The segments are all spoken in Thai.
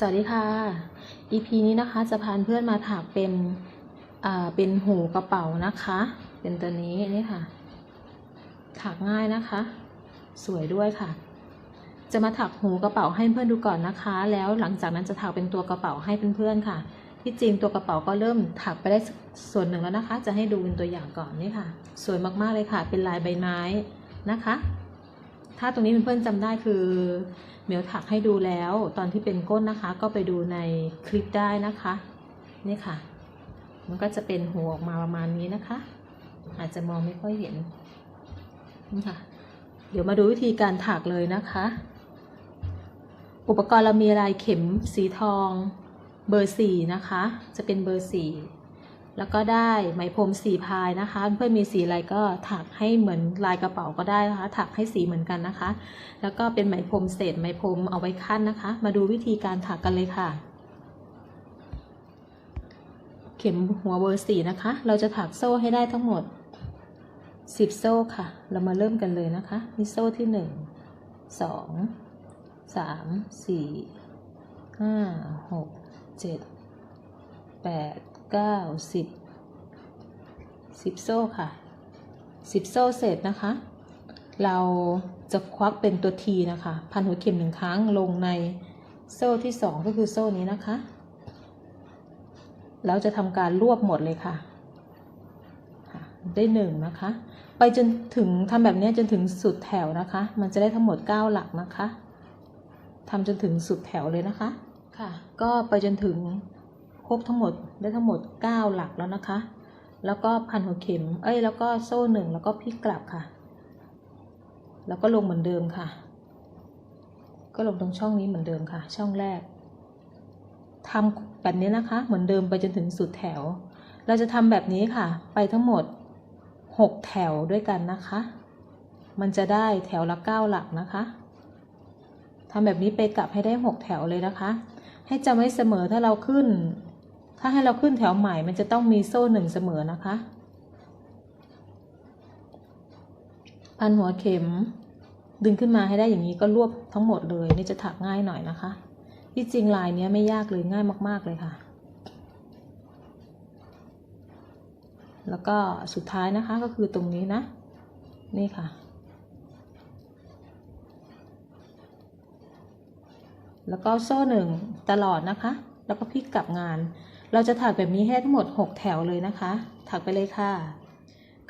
สวัสดีค่ะ EP นี้นะคะจะพาเพื่อนมาถักเป็นอ่าเป็นหูกระเป๋านะคะ เป็นตัวนี้นี่ค่ะ ถักง่ายนะคะ สวยด้วยค่ะ จะมาถักหูกระเป๋าให้เพื่อนดูก่อนนะคะ แล้วหลังจากนั้นจะถักเป็นตัวกระเป๋าให้เพื่อนๆค่ะ ที่จริงตัวกระเป๋าก็เริ่มถักไปได้ส่วนหนึ่งแล้วนะคะ จะให้ดูเป็นตัวอย่างก่อนนี่ค่ะ สวยมากๆเลยค่ะ เป็นลายใบไม้นะคะ ถ้าตรงนี้เพื่อนๆจำได้คือเหมียวถักให้ดูแล้ว ตอนที่เป็นก้นนะคะ ก็ไปดูในคลิปได้นะคะ นี่ค่ะ มันก็จะเป็นหัวออกมาประมาณนี้นะคะ อาจจะมองไม่ค่อยเห็นนี่ค่ะ เดี๋ยวมาดูวิธีการถักเลยนะคะ อุปกรณ์เรามีลายเข็มสีทองเบอร์สี่นะคะ จะเป็นเบอร์สี่ แล้วก็ได้ไหมพรมสีพายนะคะ เพื่อนมีสีอะไรก็ถักให้เหมือนลายกระเป๋าก็ได้นะคะ ถักให้สีเหมือนกันนะคะ แล้วก็เป็นไหมพรมเศษไหมพรมเอาไว้ขั้นนะคะ มาดูวิธีการถักกันเลยค่ะ เข็มหัวเบอร์สี่นะคะ เราจะถักโซ่ให้ได้ทั้งหมด10โซ่ค่ะ เรามาเริ่มกันเลยนะคะนี่โซ่ที่1 2 3 4 5 6 7 8 9 10 10โซ่ค่ะ10โซ่เสร็จนะคะ เราจะควักเป็นตัวทีนะคะ พันหัวเข็มหนึ่งครั้งลงในโซ่ที่2ก็คือโซ่นี้นะคะ แล้วจะทำการรวบหมดเลยค่ะ ได้หนึ่งนะคะ ไปจนถึงทำแบบนี้จนถึงสุดแถวนะคะ มันจะได้ทั้งหมด 9 หลักนะคะทำจนถึงสุดแถวเลยนะคะ ค่ะ ก็ไปจนถึง ครบทั้งหมดได้ทั้งหมด 9 หลักแล้วนะคะ แล้วก็พันหัวเข็ม เอ้ย แล้วก็โซ่หนึ่งแล้วก็พลิกกลับค่ะ แล้วก็ลงเหมือนเดิมค่ะ ก็ลงตรงช่องนี้เหมือนเดิมค่ะ ช่องแรกทำแบบนี้นะคะ เหมือนเดิมไปจนถึงสุดแถว เราจะทำแบบนี้ค่ะ ไปทั้งหมด 6 แถวด้วยกันนะคะ มันจะได้แถวละ 9 หลักนะคะทำแบบนี้ไปกลับให้ได้ 6 แถวเลยนะคะ ให้จำไว้เสมอถ้าเราขึ้น ถ้าให้เราขึ้นแถวใหม่มันจะต้องมีโซ่หนึ่งเสมอนะคะ พันหัวเข็ม ดึงขึ้นมาให้ได้อย่างนี้ก็รวบทั้งหมดเลยนี่จะถักง่ายหน่อยนะคะ ที่จริงลายนี้ไม่ยากเลยง่ายมาก ๆเลยค่ะ แล้วก็สุดท้ายนะคะก็คือตรงนี้นะ นี่ค่ะแล้วก็โซ่หนึ่งตลอดนะคะ แล้วก็พลิกกลับงาน เราจะถักแบบนี้ให้ทั้งหมด 6 แถวเลยนะคะ ถักไปเลยค่ะ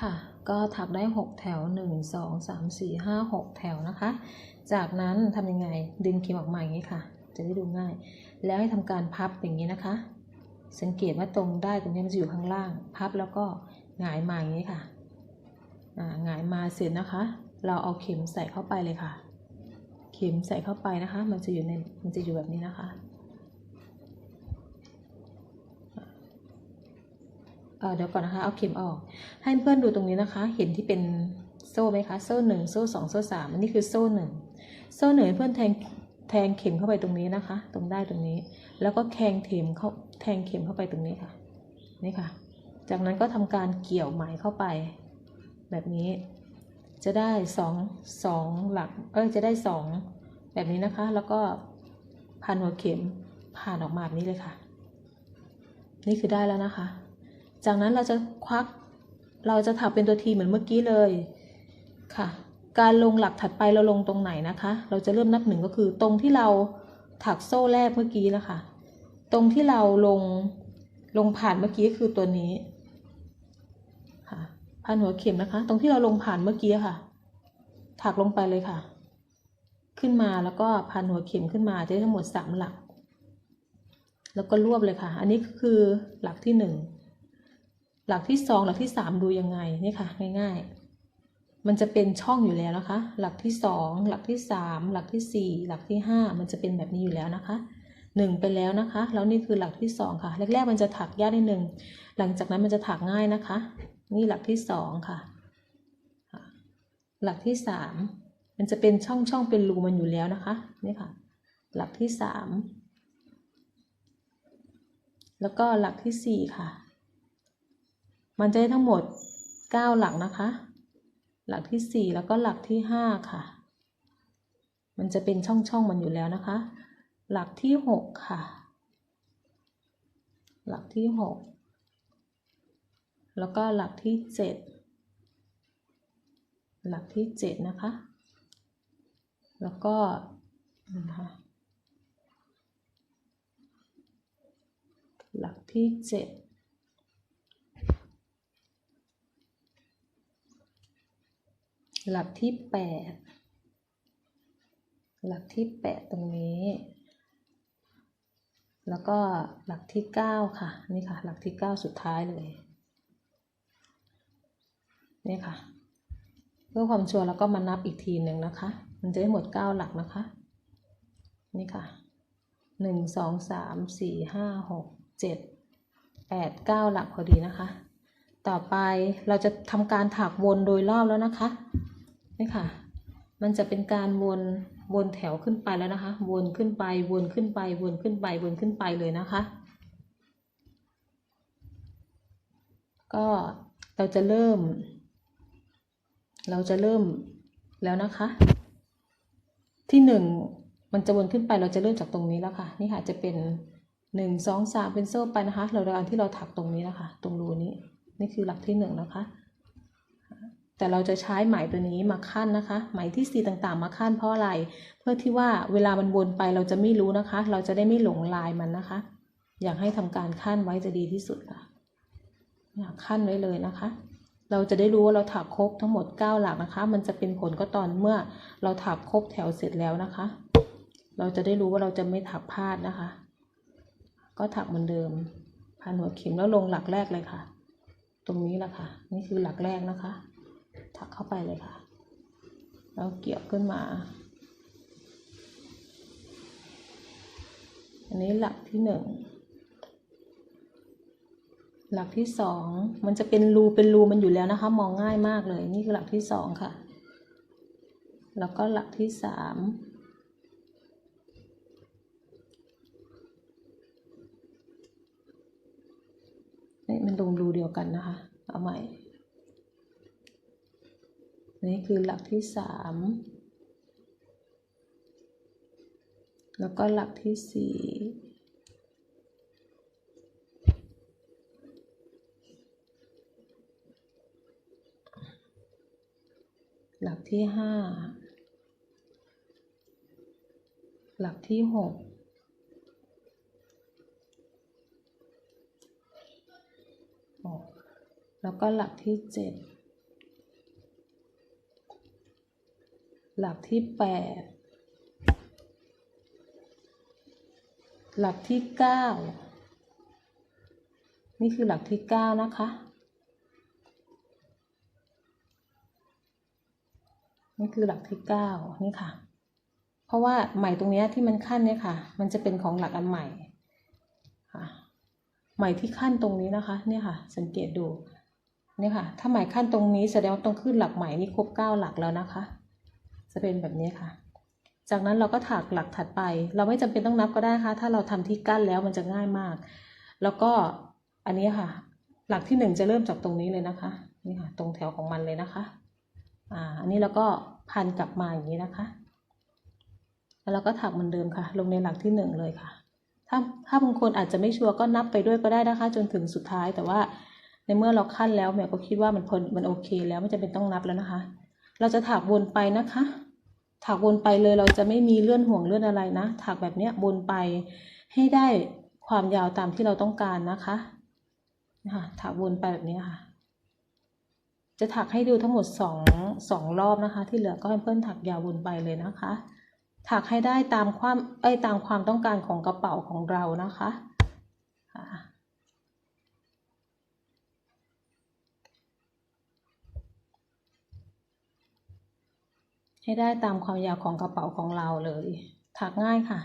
ค่ะ ก็ถักได้ 6 แถว 1 2 3 4 5 6 แถวนะคะ จากนั้นทำยังไง ดึงเข็มออกมาอย่างนี้ค่ะ จะได้ดูง่าย แล้วให้ทำการพับอย่างนี้นะคะ สังเกตว่าตรงได้ตรงนี้มันจะอยู่ข้างล่าง พับแล้วก็หงายมาอย่างนี้ค่ะหงายมาเสร็จนะคะ เราเอาเข็มใส่เข้าไปเลยค่ะ เข็มใส่เข้าไปนะคะ มันจะอยู่ใน มันจะอยู่แบบนี้นะคะ เดี๋ยวก่อนนะคะ เอาเข็มออก ให้เพื่อนดูตรงนี้นะคะ เห็นที่เป็นโซ่ไหมคะ โซ่หนึ่งโซ่สองโซ่สามอันนี้คือโซ่หนึ่งโซ่หนึ่งเพื่อนแทงแทงเข็มเข้าไปตรงนี้นะคะ ตรงได้ตรงนี้ แล้วก็แทงเข็มเข้าแทงเข็มเข้าไปตรงนี้ค่ะ นี่ค่ะ จากนั้นก็ทำการเกี่ยวไหมเข้าไป แบบนี้ จะได้สองสองหลัก เอ้ยจะได้สองแบบนี้นะคะ แล้วก็พันหัวเข็มผ่านออกมาแบบนี้เลยค่ะ นี่คือได้แล้วนะคะ จากนั้นเราจะควัก เราจะถักเป็นตัวทีเหมือนเมื่อกี้เลยค่ะ การลงหลักถัดไปเราลงตรงไหนนะคะ เราจะเริ่มนับหนึ่งก็คือ ตรงที่เราถักโซ่แรกเมื่อกี้นะคะตรงที่เราลงลงผ่านเมื่อกี้คือตัวนี้ค่ะพันหัวเข็มนะคะ ตรงที่เราลงผ่านเมื่อกี้ค่ะ ถักลงไปเลยค่ะ ขึ้นมาแล้วก็พันหัวเข็มขึ้นมาจะได้ทั้งหมดสามหลัก แล้วก็รวบเลยค่ะ อันนี้คือหลักที่หนึ่ง หลักที่สองหลักที่สามดูยังไงนี่ค่ะ ง่ายๆ มันจะเป็นช่องอยู่แล้วนะคะ หลักที่สองหลักที่สามหลักที่สี่หลักที่ห้ามันจะเป็นแบบนี้อยู่แล้วนะคะหนึ่งไปแล้วนะคะ แล้วนี่คือหลักที่สองค่ะ แรกๆมันจะถักยากนิดหนึ่งหลังจากนั้นมันจะถักง่ายนะคะ นี่หลักที่สองค่ะ หลักที่สามมันจะเป็นช่องช่องเป็นรูมันอยู่แล้วนะคะนี่ค่ะ หลักที่สามแล้วก็หลักที่สี่ค่ะ มันจะได้ทั้งหมด 9 หลักนะคะ หลักที่ 4 แล้วก็หลักที่ 5 ค่ะ มันจะเป็นช่องช่องมันอยู่แล้วนะคะ หลักที่ 6 ค่ะ หลักที่ 6 แล้วก็หลักที่ 7 หลักที่ 7 นะคะ แล้วก็นะคะหลักที่ 7 หลักที่แปดหลักที่แปดตรงนี้ แล้วก็หลักที่เก้าค่ะ นี่ค่ะ หลักที่เก้าสุดท้ายเลย นี่ค่ะ เพื่อความชัวร์แล้วก็มานับอีกทีหนึ่งนะคะ มันจะได้หมดเก้าหลักนะคะ นี่ค่ะหนึ่งสองสามสี่ห้าหกเจ็ดแปดเก้าหลักพอดีนะคะ ต่อไปเราจะทำการถักวนโดยรอบแล้วนะคะ นี่ค่ะ มันจะเป็นการวนวนแถวขึ้นไปแล้วนะคะ วนขึ้นไป วนขึ้นไป วนขึ้นไป วนขึ้นไปเลยนะคะ ก็เราจะเริ่ม เราจะเริ่มแล้วนะคะ ที่หนึ่งมันจะวนขึ้นไปเราจะเริ่มจากตรงนี้แล้วค่ะ นี่ค่ะจะเป็นหนึ่งสองสามเป็นโซ่ไปนะคะ เราโดยการที่เราถักตรงนี้นะคะ ตรงรูนี้ นี่คือหลักที่หนึ่งนะคะ แต่เราจะใช้ไหมตัวนี้มาขั้นนะคะ ไหมที่สีต่างๆ มาขั้นเพราะอะไร เพื่อที่ว่าเวลามันวนไปเราจะไม่รู้นะคะ เราจะได้ไม่หลงลายมันนะคะ อยากให้ทำการขั้นไว้จะดีที่สุดค่ะอยากขั้นไว้เลยนะคะ เราจะได้รู้ว่าเราถักครบทั้งหมด 9 หลักนะคะ มันจะเป็นผลก็ตอนเมื่อเราถักครบแถวเสร็จแล้วนะคะ เราจะได้รู้ว่าเราจะไม่ถักพลาดนะคะ ก็ถักเหมือนเดิมพันหัวเข็มแล้วลงหลักแรกเลยค่ะ ตรงนี้แหละค่ะ นี่คือหลักแรกนะคะ ถักเข้าไปเลยค่ะ แล้วเกี่ยวขึ้นมา อันนี้หลักที่หนึ่งหลักที่สองมันจะเป็นรูเป็นรูมันอยู่แล้วนะคะ มองง่ายมากเลย นี่คือหลักที่สองค่ะ แล้วก็หลักที่สามนี่มันลงรูเดียวกันนะคะ เอาใหม่ นี่คือหลักที่สามแล้วก็หลักที่สี่หลักที่ห้าหลักที่หกแล้วก็หลักที่เจ็ด หลักที่แปดหลักที่เก้านี่คือหลักที่เก้านะคะ นี่คือหลักที่เก้านี่ค่ะ เพราะว่าไหม่ตรงนี้ที่มันขั้นเนี่ยค่ะ มันจะเป็นของหลักอันใหม่ค่ะไหม่ที่ขั้นตรงนี้นะคะ เนี่ยค่ะ สังเกตดู เนี่ยค่ะ ถ้าไหม่ขั้นตรงนี้แสดงว่าต้องขึ้นหลักไหม่นี่ครบเก้าหลักแล้วนะคะ จะเป็นแบบนี้ค่ะ จากนั้นเราก็ถักหลักถัดไป เราไม่จำเป็นต้องนับก็ได้ค่ะ ถ้าเราทำที่กั้นแล้วมันจะง่ายมาก แล้วก็อันนี้ค่ะ หลักที่หนึ่งจะเริ่มจากตรงนี้เลยนะคะ นี่ค่ะ ตรงแถวของมันเลยนะคะ อ่า อันนี้เราก็พันกลับมาอย่างนี้นะคะ แล้วเราก็ถักเหมือนเดิมค่ะ ลงในหลักที่หนึ่งเลยค่ะ ถ้าถ้าบางคนอาจจะไม่ชัวร์ก็นับไปด้วยก็ได้นะคะ จนถึงสุดท้ายแต่ว่าในเมื่อเราขั้นแล้วแม่ก็คิดว่ามันพอมันโอเค แล้วไม่จำเป็นต้องนับแล้วนะคะ เราจะถักวนไปนะคะ ถักวนไปเลยเราจะไม่มีเลื่อนห่วงเลื่อนอะไรนะ ถักแบบเนี้ยวนไปให้ได้ความยาวตามที่เราต้องการนะคะนะคะถักวนไปแบบนี้ค่ะ จะถักให้ดูทั้งหมดสองสองรอบนะคะ ที่เหลือก็ให้เพื่อนถักยาววนไปเลยนะคะ ถักให้ได้ตามความเอ้ยตามความต้องการของกระเป๋าของเรานะคะ ให้ได้ตามความยาวของกระเป๋าของเราเลย ถักง่ายค่ะ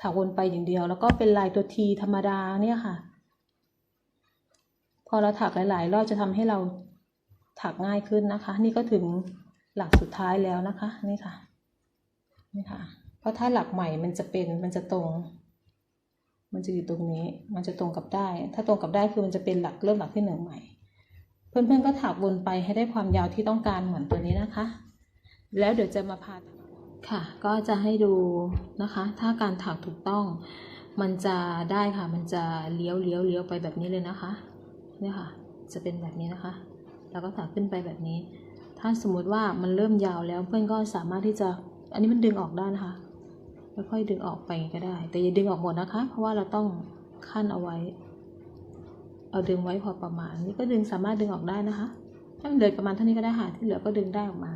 ถักวนไปอย่างเดียว แล้วก็เป็นลายตัวทีธรรมดาเนี่ยค่ะ พอเราถักหลาย ๆ รอบจะทำให้เราถักง่ายขึ้นนะคะ นี่ก็ถึงหลักสุดท้ายแล้วนะคะ นี่ค่ะ นี่ค่ะ เพราะถ้าหลักใหม่มันจะเป็น มันจะตรง มันจะอยู่ตรงนี้ มันจะตรงกับได้ ถ้าตรงกับได้คือมันจะเป็นหลักเริ่มหลักที่หนึ่งใหม่ เพื่อนๆก็ถักวนไปให้ได้ความยาวที่ต้องการเหมือนตัวนี้นะคะ แล้วเดี๋ยวจะมาพาค่ะ ก็จะให้ดูนะคะ ถ้าการถักถูกต้อง มันจะได้ค่ะ มันจะเลี้ยวเลี้ยวเลี้ยวไปแบบนี้เลยนะคะเนี่ยค่ะ จะเป็นแบบนี้นะคะ แล้วก็ถักขึ้นไปแบบนี้ ถ้าสมมุติว่ามันเริ่มยาวแล้วเพื่อนก็สามารถที่จะ อันนี้มันดึงออกได้นะคะค่อยๆดึงออกไปก็ได้ แต่อย่าดึงออกหมดนะคะ เพราะว่าเราต้องขั้นเอาไว้ เอาดึงไว้พอประมาณ นี่ก็ดึงสามารถดึงออกได้นะคะ ถ้ามันเดินประมาณเท่านี้ก็ได้ค่ะ ที่เหลือก็ดึงได้ออกมา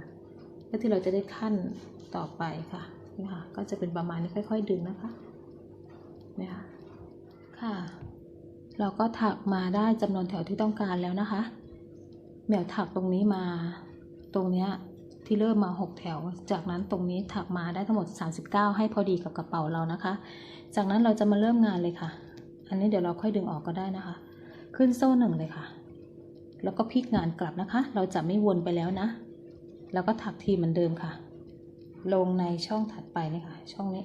เพื่อที่เราจะได้ขั้นต่อไปค่ะนี่ค่ะก็จะเป็นประมาณนี้ค่อย ๆ ดึงนะคะนี่ค่ะค่ะ เราก็ถักมาได้จำนวนแถวที่ต้องการแล้วนะคะแหมวถักตรงนี้มาตรงเนี้ยที่เริ่มมา 6 แถว จากนั้นตรงนี้ถักมาได้ทั้งหมด 39 ให้พอดีกับกระเป๋าเรานะคะ จากนั้นเราจะมาเริ่มงานเลยค่ะ อันนี้เดี๋ยวเราค่อยดึงออกก็ได้นะคะ ขึ้นโซ่หนึ่งเลยค่ะ แล้วก็พลิกงานกลับนะคะ เราจะไม่วนไปแล้วนะ แล้วก็ถักทีเหมือนเดิมค่ะ ลงในช่องถัดไปเลยค่ะ ช่องนี้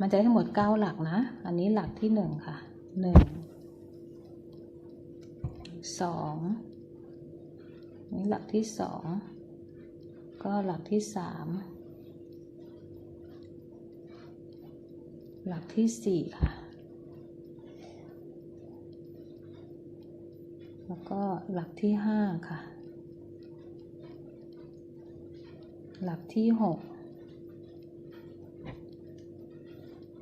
มันจะทั้งหมด 9 หลักนะ อันนี้หลักที่ 1 ค่ะ 1 2 นี่หลักที่ 2 ก็หลักที่ 3 หลักที่ 4 ค่ะแล้วก็หลักที่ 5 ค่ะ หลักที่ 6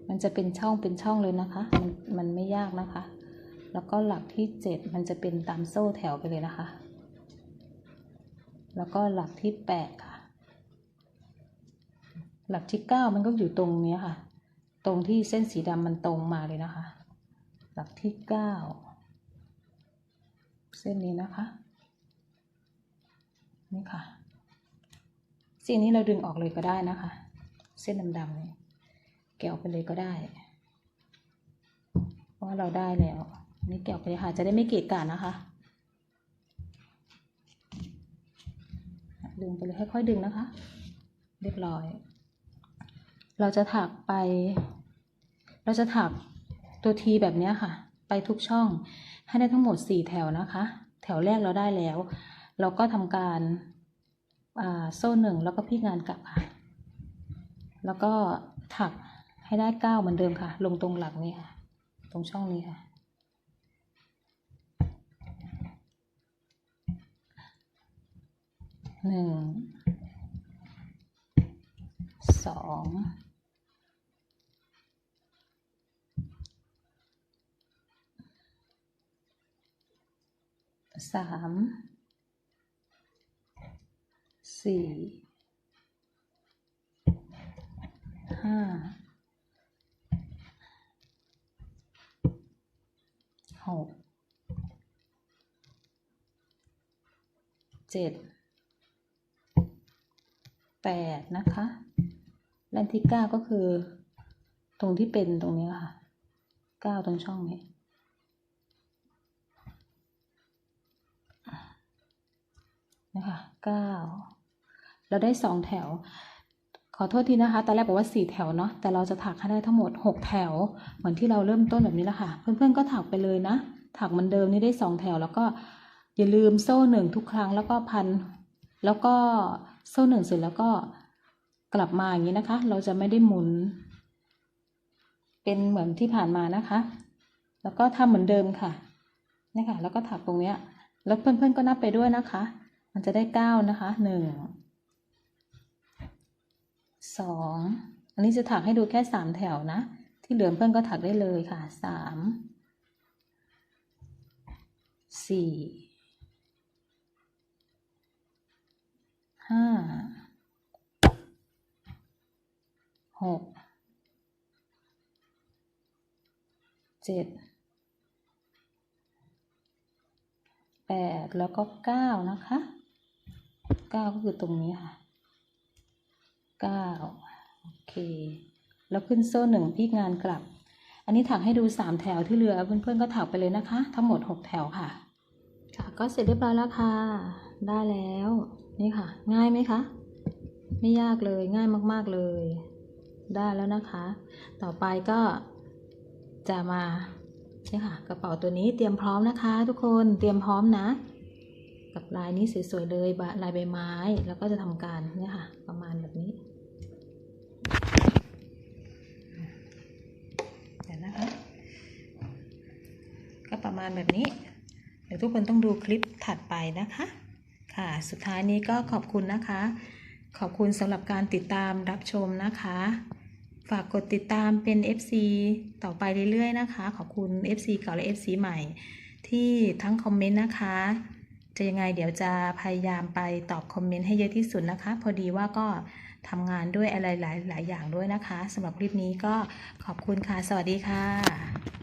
มันจะเป็นช่องเป็นช่องเลยนะคะ มันมันไม่ยากนะคะ แล้วก็หลักที่ 7 มันจะเป็นตามโซ่แถวไปเลยนะคะ แล้วก็หลักที่ 8 ค่ะ หลักที่ 9 มันก็อยู่ตรงเนี้ยค่ะ ตรงที่เส้นสีดำมันตรงมาเลยนะคะ หลักที่ 9 เส้นนี้นะคะ นี่ค่ะ สิ่งนี้เราดึงออกเลยก็ได้นะคะ เส้นดำๆนี่แกะออกไปเลยก็ได้ เพราะเราได้แล้ว นี่แกะออกไปเลยค่ะ จะได้ไม่เกะกะนะคะ ดึงไปเลยค่อยๆดึงนะคะ เรียบร้อย เราจะถักไป เราจะถักตัวทีแบบนี้ค่ะ ไปทุกช่องให้ได้ทั้งหมดสี่แถวนะคะ แถวแรกเราได้แล้ว เราก็ทำการ โซ่หนึ่งแล้วก็พลิกงานกลับค่ะ แล้วก็ถักให้ได้เก้าเหมือนเดิมค่ะ ลงตรงหลักนี้ค่ะ ตรงช่องนี้ค่ะ หนึ่ง สอง สาม สี่ห้าหกเจ็ดแปดนะคะและที่เก้าก็คือ ตรงที่เป็นตรงนี้ค่ะเก้าตรงช่องนี้นะคะเก้า เราได้สองแถว ขอโทษทีนะคะ ตอนแรกบอกว่าสี่แถวเนาะ แต่เราจะถักให้ได้ทั้งหมดหกแถว เหมือนที่เราเริ่มต้นแบบนี้แหละค่ะ เพื่อนๆก็ถักไปเลยนะ ถักเหมือนเดิมนี่ได้สองแถว แล้วก็อย่าลืมโซ่หนึ่งทุกครั้ง แล้วก็พัน แล้วก็โซ่หนึ่งเสร็จแล้วก็กลับมาอย่างนี้นะคะ เราจะไม่ได้หมุน เป็นเหมือนที่ผ่านมานะคะ แล้วก็ทำเหมือนเดิมค่ะนี่ค่ะ แล้วก็ถักตรงเนี้ย แล้วเพื่อนๆก็นับไปด้วยนะคะ มันจะได้เก้านะคะหนึ่ง สองอันนี้จะถักให้ดูแค่สามแถวนะ ที่เหลือเพื่อนก็ถักได้เลยค่ะสามสี่ห้าหกเจ็ดแปดแล้วก็เก้านะคะเก้าก็คือตรงนี้ค่ะ เก้าโอเค แล้วขึ้นโซ่หนึ่งพลิกงานกลับ อันนี้ถักให้ดูสามแถวที่เหลือเพื่อนๆก็ถักไปเลยนะคะ ทั้งหมดหกแถวค่ะ ค่ะก็เสร็จเรียบร้อยแล้วค่ะ ได้แล้วนี่ค่ะ ง่ายไหมคะ ไม่ยากเลยง่ายมากๆเลย ได้แล้วนะคะ ต่อไปก็จะมานี่ค่ะ กระเป๋าตัวนี้เตรียมพร้อมนะคะ ทุกคนเตรียมพร้อมนะ กับลายนี้สวยๆเลยบะลายใบไม้ แล้วก็จะทำการเนี่ยค่ะ ประมาณแบบนี้ ประมาณแบบนี้ เดี๋ยวทุกคนต้องดูคลิปถัดไปนะคะ ค่ะ สุดท้ายนี้ก็ขอบคุณนะคะ ขอบคุณสำหรับการติดตามรับชมนะคะ ฝากกดติดตามเป็น FC ต่อไปเรื่อยๆนะคะ ขอบคุณ FC เก่าและ FC ใหม่ ที่ทั้งคอมเมนต์นะคะ จะยังไงเดี๋ยวจะพยายามไปตอบคอมเมนต์ให้เยอะที่สุดนะคะ พอดีว่าก็ทำงานด้วยอะไรหลาย ๆ อย่างด้วยนะคะสำหรับคลิปนี้ก็ขอบคุณค่ะ สวัสดีค่ะ